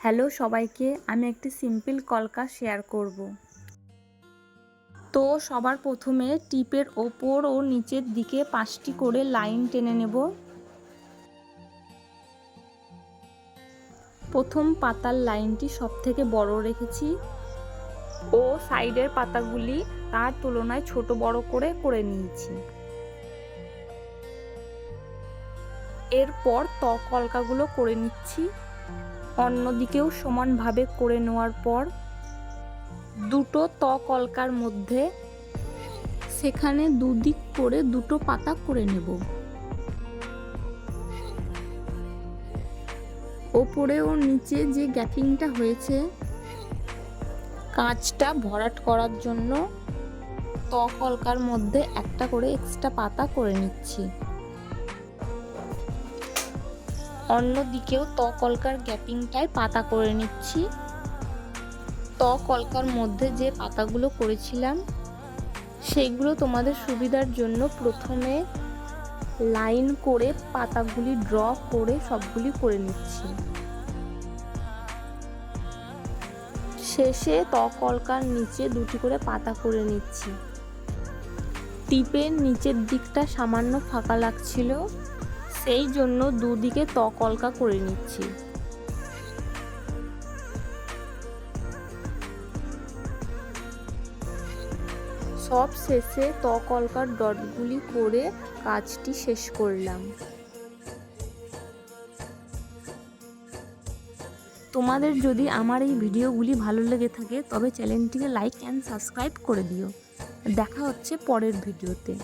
Hello সবাইকে, আমি একটি সিম্পল কলকা শেয়ার করব। তো সবার প্রথমে টিপের ওপর ও নিচের দিকে পাঁচটি করে লাইন টেনে নেব। প্রথম পাতার লাইনটি সব থেকে বড় রেখেছি ও সাইডের পাতাগুলি তার তুলনায় ছোট বড় করে করে নিয়েছি। এরপর ত কলকাগুলো করে নিচ্ছি। অন্যদিকেও সমানভাবে করে নেওয়ার পর দুটো ত কলকার মধ্যে সেখানে দুদিক করে দুটো পাতা করে নেব। ওপরে ও নিচে যে গ্যাপিংটা হয়েছে, কাঁচটা ভরাট করার জন্য ত কলকার মধ্যে একটা করে এক্সট্রা পাতা করে নিচ্ছি। অন্যদিকেও ত কলকার গ্যাপিংটায় পাতা করে নিচ্ছি। ত কলকার মধ্যে যে পাতাগুলো করেছিলাম, সেগুলো তোমাদের সুবিধার জন্য প্রথমে লাইন করে পাতাগুলি ড্র করে সবগুলি করে নিচ্ছি। শেষে ত কলকার নিচে দুটি করে পাতা করে নিচ্ছি। টিপের নিচের দিকটা সামান্য ফাঁকা লাগছিল। সেই জন্য দুদিকে ত কলকা করে নিচ্ছি। সব শেষে ত কলকার ডটগুলি করে কাজটি শেষ করলাম। তোমাদের যদি আমার এই ভিডিওগুলি ভালো লেগে থাকে, তবে চ্যানেলটিকে লাইক অ্যান্ড সাবস্ক্রাইব করে দিও। দেখা হচ্ছে পরের ভিডিওতে।